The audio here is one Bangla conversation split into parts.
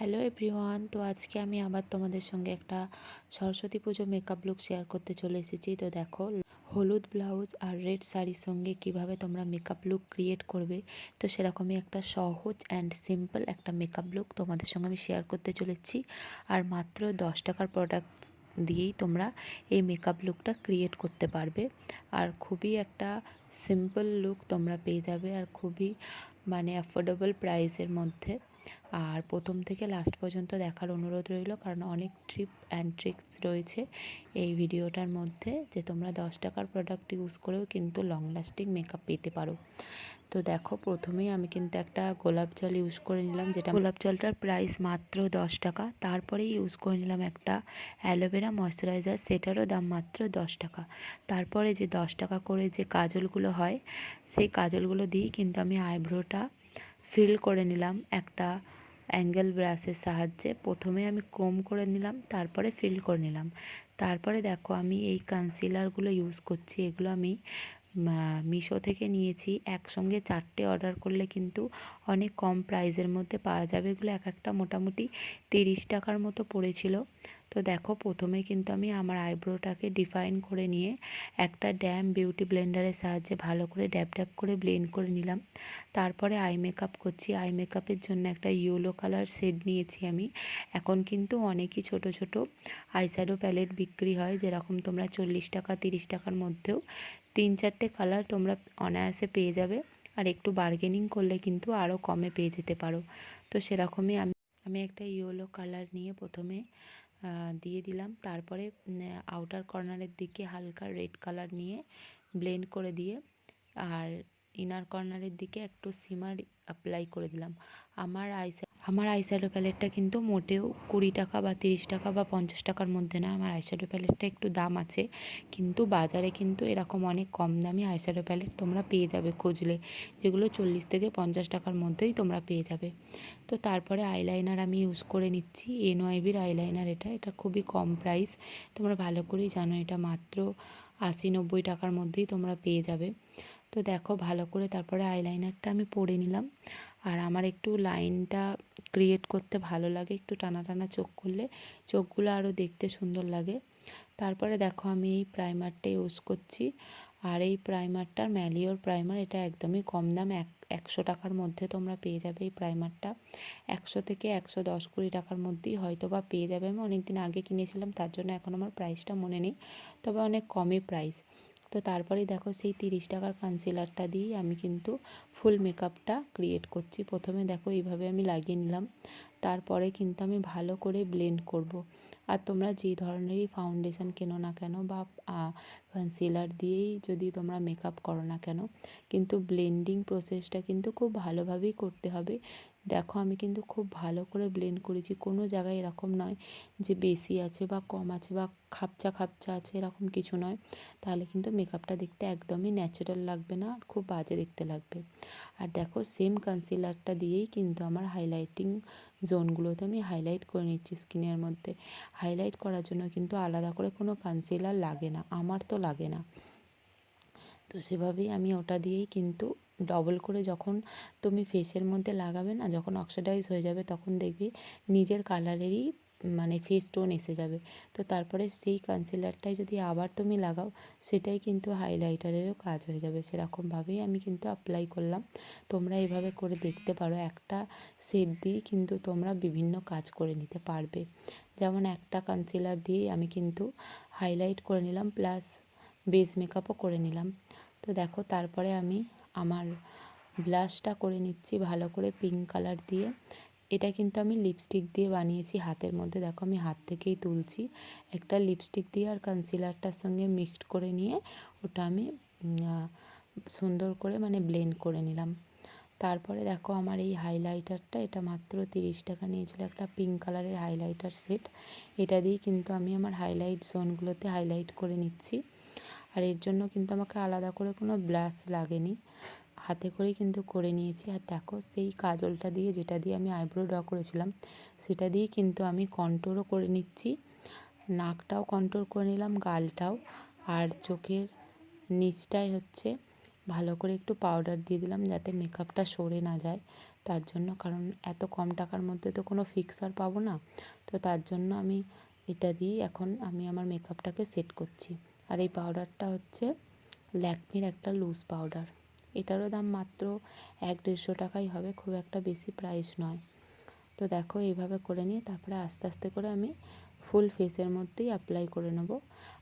হ্যালো এভরিওয়ান তো আজকে আমি আবার তোমাদের সঙ্গে একটা সরস্বতী পুজো মেকআপ লুক শেয়ার করতে চলে এসেছি। তো দেখো, হলুদ ব্লাউজ আর রেড শাড়ির সঙ্গে কীভাবে তোমরা মেকআপ লুক ক্রিয়েট করবে, তো সেরকমই একটা সহজ অ্যান্ড সিম্পল একটা মেকআপ লুক তোমাদের সঙ্গে আমি শেয়ার করতে চলেছি। আর মাত্র দশ টাকার প্রোডাক্ট দিয়েই তোমরা এই মেকআপ লুকটা ক্রিয়েট করতে পারবে। আর খুবই একটা সিম্পল লুক তোমরা পেয়ে যাবে আর খুবই মানে অ্যাফোর্ডেবল প্রাইসের মধ্যে। আর প্রথম থেকে লাস্ট পর্যন্ত দেখার অনুরোধ রইল, কারণ অনেক ট্রিপ অ্যান্ড ট্রিক্স রয়েছে এই ভিডিওটার মধ্যে যে তোমরা দশ টাকার প্রোডাক্ট ইউজ করেও কিন্তু লং লাস্টিং মেকআপ পেতে পারো। তো দেখো, প্রথমেই আমি কিন্তু একটা গোলাপ জল ইউজ করে নিলাম, যেটা গোলাপ জলটার প্রাইস মাত্র দশ টাকা। তারপরেই ইউজ করে নিলাম একটা অ্যালোভেরা ময়শ্চারাইজার সেটারও দাম মাত্র দশ টাকা। তারপরে যে দশ টাকা করে যে কাজলগুলো হয়, সেই কাজলগুলো দিয়েই কিন্তু আমি আইব্রোটা ফিল করে নিলাম একটা অ্যাঙ্গেল ব্রাশের সাহায্যে। প্রথমে আমি ক্রোম করে নিলাম, তারপরে ফিল করে নিলাম। তারপরে দেখো আমি এই কনসিলারগুলো ইউজ করছি, এগুলো আমি মিশো থেকে নিয়েছি। একসঙ্গে চারটে অর্ডার করলে কিন্তু অনেক কম প্রাইসের মধ্যে পাওয়া যাবে। এগুলো এক একটা মোটামুটি তিরিশ টাকার মতো পড়েছিল। তো দেখো, প্রথমে কিন্তু আমি আমার আইব্রোটাকে ডিফাইন করে নিয়ে একটা ড্যাম বিউটি ব্লেন্ডারের সাহায্যে ভালো করে ড্যাব ড্যাব করে ব্লেন্ড করে নিলাম। তারপরে আই মেকআপ করছি। আই মেকআপের জন্য একটা ইয়েলো কালার শেড নিয়েছি আমি। এখন কিন্তু অনেকই ছোট ছোট আইশ্যাডো প্যালেট বিক্রি হয়। যেরকম তোমরা চল্লিশ টাকা, তিরিশ টাকার মধ্যেও তিন চারটে কালার তোমরা অনায়াসে পেয়ে যাবে। আর একটু বার্গেনিং করলে কিন্তু আরও কমে পেয়ে যেতে পারো। তো সেরকমই আমি আমি একটা ইয়েলো কালার নিয়ে প্রথমে দিয়ে দিলাম। তারপরে আউটার কর্নারের দিকে হালকা রেড কালার নিয়ে ব্লেন্ড করে দিয়ে, আর ইনার কর্নারের দিকে একটু সিমার অ্যাপ্লাই করে দিলাম। আমার আইসা আমার আইশ্যাডো প্যালেটটা কিন্তু মোটেও কুড়ি টাকা বা তিরিশ টাকা বা পঞ্চাশ টাকার মধ্যে না। আমার আইশ্যাডো প্যালেটটা একটু দাম আছে। কিন্তু বাজারে কিন্তু এরকম অনেক কম দামি আইশ্যাডো প্যালেট তোমরা পেয়ে যাবে খুঁজলে। যেগুলো চল্লিশ থেকে পঞ্চাশ টাকার মধ্যেই তোমরা পেয়ে যাবে। তো তারপরে আইলাইনার আমি ইউজ করে নিচ্ছি। এনওয়াইবির আইলাইনার এটা। এটা খুবই কম প্রাইস তোমরা ভালো করেই জানো এটা মাত্র আশি নব্বই টাকার মধ্যেই তোমরা পেয়ে যাবে। তো দেখো ভালো করে তারপরে আইলাইনারটা আমি পরে নিলাম। আর আমার একটু লাইনটা ক্রিয়েট করতে ভালো লাগে, একটু টানা টানা চোখ করলে। চোখগুলো আরও দেখতে সুন্দর লাগে। তারপরে দেখো আমি এই প্রাইমারটা ইউজ করছি। আর এই প্রাইমারটার ম্যালিওর প্রাইমার এটা একদমই কম দাম, এক, একশো টাকার মধ্যে তোমরা পেয়ে যাবে এই প্রাইমারটা একশো থেকে একশো দশ কুড়ি টাকার মধ্যেই হয়তো বা পেয়ে যাবে। আমি অনেক দিন আগে কিনেছিলাম, তার জন্য এখন আমার প্রাইসটা মনে নেই। তবে অনেক কমই প্রাইস তো তারপরেই দেখো সেই তিরিশ টাকার কনসিলারটা দিয়েই আমি কিন্তু ফুল মেকআপটা ক্রিয়েট করছি। প্রথমে দেখো এইভাবে আমি লাগিয়ে নিলাম। তারপরে কিন্তু আমি ভালো করে ব্লেন্ড করব। আর তোমরা যে ধরনেরই ফাউন্ডেশন কেনো না কেন বা কনসিলার দিয়েই যদি তোমরা মেকআপ করো না কেন, কিন্তু ব্লেন্ডিং প্রসেসটা কিন্তু খুব ভালোভাবেই করতে হবে। দেখো আমি কিন্তু খুব ভালো করে ব্লেন্ড করেছি। কোনো জায়গায় এরকম নয় যে বেশি আছে বা কম আছে বা খাপচা খাপচা আছে এরকম কিছু নয়। তাহলে কিন্তু মেকআপটা দেখতে একদমই ন্যাচারাল লাগবে না, আর খুব বাজে দেখতে লাগবে। আর দেখো সেম কনসিলারটা দিয়েই কিন্তু আমার হাইলাইটিং জোনগুলোতে আমি হাইলাইট করে নিচ্ছি স্কিনের মধ্যে। হাইলাইট করার জন্য কিন্তু আলাদা করে কোনো কনসিলার লাগে না, আমার তো লাগে না। তো সেভাবেই আমি ওটা দিয়েই কিন্তু ডবল করে যখন তুমি ফেসের মধ্যে লাগাবে না, যখন অক্সিডাইজ হয়ে যাবে, তখন দেখবি নিজের কালারেরই মানে ফেস টোন এসে যাবে। তো তারপরে সেই কনসিলারটাই যদি আবার তুমি লাগাও, সেটাই কিন্তু হাইলাইটারেরও কাজ হয়ে যাবে। সেরকমভাবেই আমি কিন্তু অ্যাপ্লাই করলাম। তোমরা এভাবে করে দেখতে পারো, একটা সেট দিয়েই কিন্তু তোমরা বিভিন্ন কাজ করে নিতে পারবে। যেমন একটা কনসিলার দিয়েই আমি কিন্তু হাইলাইট করে নিলাম প্লাস বেস মেকআপও করে নিলাম। তো দেখো, তারপরে আমি আমার ব্লাশটা করে নিচ্ছি ভালো করে পিঙ্ক কালার দিয়ে। এটা কিন্তু আমি লিপস্টিক দিয়ে বানিয়েছি হাতের মধ্যে। দেখো আমি হাত থেকেই তুলছি। একটা লিপস্টিক দিয়ে আর কনসিলারটার সঙ্গে মিক্সড করে নিয়ে ওটা আমি সুন্দর করে মানে ব্লেন্ড করে নিলাম। তারপরে দেখো আমার এই হাইলাইটারটা এটা মাত্র তিরিশ টাকা নিয়েছিল একটা পিঙ্ক কালারের হাইলাইটার সেট এটা দিয়ে কিন্তু আমি আমার হাইলাইট জোনগুলোতে হাইলাইট করে নিচ্ছি। আর এর জন্য কিন্তু আমাকে আলাদা করে কোনো ব্লাশ লাগেনি। হাতে করেই কিন্তু করে নিয়েছি। আর দেখো, সেই কাজলটা দিয়ে যেটা দিয়ে আমি আইব্রো ড্র করেছিলাম, সেটা দিয়ে কিন্তু আমি কন্ট্রোলও করে নিচ্ছি। নাকটাও কন্ট্রোল করে নিলাম, গালটাও। আর চোখের নিচটাই হচ্ছে ভালো করে একটু পাউডার দিয়ে দিলাম যাতে মেকআপটা সরে না যায়। তার জন্য, কারণ এত কম টাকার মধ্যে তো কোনো ফিক্সার পাবো না। তো তার জন্য আমি এটা দিয়েই এখন আমি আমার মেকআপটাকে সেট করছি। আর এই পাউডারটা হচ্ছে ল্যাকমির একটা লুজ পাউডার এটারও দাম মাত্র এক দেড়শো টাকাই হবে, খুব একটা বেশি প্রাইস নয়। তো দেখো এইভাবে করে নিয়ে তারপরে আস্তে আস্তে করে আমি ফুল ফেসের মধ্যেই অ্যাপ্লাই করে নেব।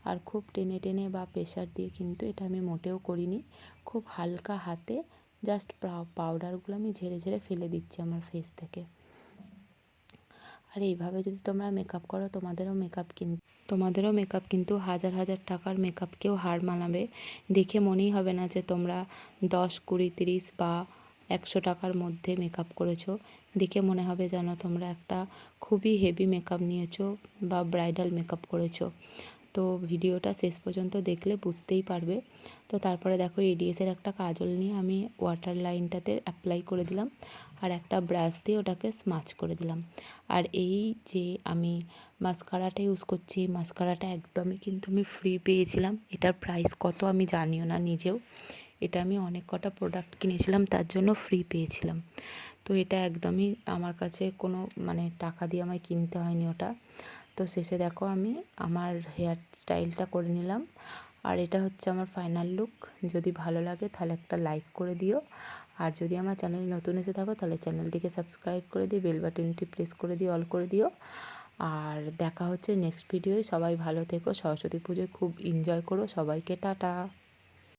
আর খুব টেনে টেনে বা প্রেশার দিয়ে কিন্তু এটা আমি মোটেও করিনি, খুব হালকা হাতে জাস্ট পাউডারগুলো আমি ঝেড়ে ঝেড়ে ফেলে দিচ্ছি আমার ফেস থেকে। আর এইভাবে যদি তোমরা মেকআপ করো, তোমাদেরও মেকআপ কিন তোমাদেরও মেকআপ কিন্তু হাজার হাজার টাকার মেকআপকেও হার মানাবে। দেখে মনেই হবে না যে তোমরা দশ, কুড়ি, তিরিশ বা একশো টাকার মধ্যে মেকআপ করেছ। দেখে মনে হবে যেন তোমরা একটা খুবই হেভি মেকআপ নিয়েছো বা ব্রাইডাল মেকআপ করেছ। তো ভিডিওটা শেষ পর্যন্ত দেখলে বুঝতেই পারবে। তো তারপরে দেখো এডিএসের একটা কাজল নিয়ে আমি ওয়াটার লাইনটাতে অ্যাপ্লাই করে দিলাম আর একটা ব্রাশ দিয়ে ওটাকে স্মাচ করে দিলাম। আর এই যে আমি মাস্কারাটা ইউজ করছি এই মাস্কারাটা একদমই কিন্তু আমি ফ্রি পেয়েছিলাম। এটার প্রাইস কত আমি জানিও না নিজেও। এটা আমি অনেক কটা প্রোডাক্ট কিনেছিলাম, তার জন্য ফ্রি পেয়েছিলাম। তো এটা একদমই আমার কাছে কোনো মানে টাকা দিয়ে আমায় কিনতে হয়নি ওটা। তো শেষে দেখো আমি আমার হেয়ার স্টাইলটা করে নিলাম। আর এটা হচ্ছে আমার ফাইনাল লুক যদি ভালো লাগে তাহলে একটা লাইক করে দিও। আর যদি আমার চ্যানেল নতুন এসে থাকো তাহলে চ্যানেলটিকে সাবস্ক্রাইব করে দিও বেল বাটনটি প্রেস করে দিও অল করে দিও। আর দেখা হচ্ছে নেক্সট ভিডিওয় সবাই ভালো থেকো, সরস্বতী পুজোয় খুব এনজয় করো সবাইকে, টাটা।